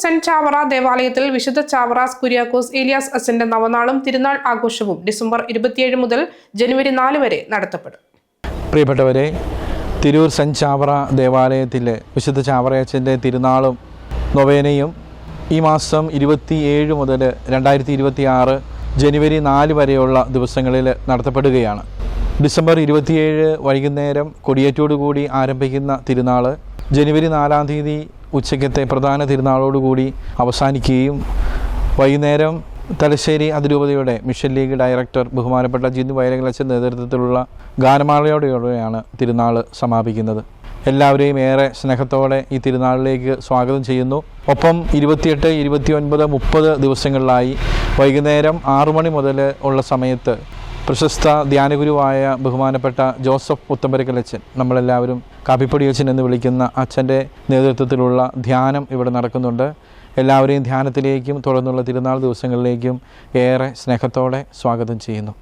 Saint Chavara ദേവാലയത്തിൽ വിശുദ്ധ ചാവറാസ് കുര്യാക്കോസ് ഏലിയാസ് അച്ഛന്റെ നവനാളും തിരുനാൾ ആഘോഷവും ഡിസംബർ ഇരുപത്തിയേഴ് മുതൽ ജനുവരി നാല് വരെ നടത്തപ്പെടും. പ്രിയപ്പെട്ടവരെ തിരൂർ സെന്റ് ചാവറ ദേവാലയത്തിലെ വിശുദ്ധ ചാവറയച്ചന്റെ തിരുനാളും നൊവേനയും ഈ മാസം ഇരുപത്തിയേഴ് മുതൽ രണ്ടായിരത്തി ഇരുപത്തി ആറ് ജനുവരി നാല് വരെയുള്ള ദിവസങ്ങളിൽ നടത്തപ്പെടുകയാണ്. ഡിസംബർ ഇരുപത്തിയേഴ് വൈകുന്നേരം കൊടിയേറ്റോടുകൂടി ആരംഭിക്കുന്ന തിരുനാൾ ജനുവരി നാലാം തീയതി ഉച്ചയ്ക്കത്തെ പ്രധാന തിരുനാളോടുകൂടി അവസാനിക്കുകയും വൈകുന്നേരം തലശ്ശേരി അതിരൂപതയുടെ മിഷൻ ലീഗ് ഡയറക്ടർ ബഹുമാനപ്പെട്ട ജിന്ദു വയലകളച്ചൻ നേതൃത്വത്തിലുള്ള ഗാനമാലയോടെയാണ് തിരുനാൾ സമാപിക്കുന്നത്. എല്ലാവരെയും ഏറെ സ്നേഹത്തോടെ ഈ തിരുനാളിലേക്ക് സ്വാഗതം ചെയ്യുന്നു. ഒപ്പം ഇരുപത്തിയെട്ട് ഇരുപത്തി ഒൻപത് മുപ്പത് ദിവസങ്ങളിലായി വൈകുന്നേരം ആറു മണി മുതൽ ഉള്ള സമയത്ത് പ്രശസ്ത ധ്യാനഗുരുവായ ബഹുമാനപ്പെട്ട ജോസഫ് പുത്തമ്പരക്കലച്ചൻ നമ്മളെല്ലാവരും കാപ്പിപ്പൊടി അച്ഛൻ എന്ന് വിളിക്കുന്ന അച്ഛന്റെ നേതൃത്വത്തിലുള്ള ധ്യാനം ഇവിടെ നടക്കുന്നുണ്ട്. എല്ലാവരെയും ധ്യാനത്തിലേക്കും തുടർന്നുള്ള തിരുനാൾ ദിവസങ്ങളിലേക്കും ഏറെ സ്നേഹത്തോടെ സ്വാഗതം ചെയ്യുന്നു.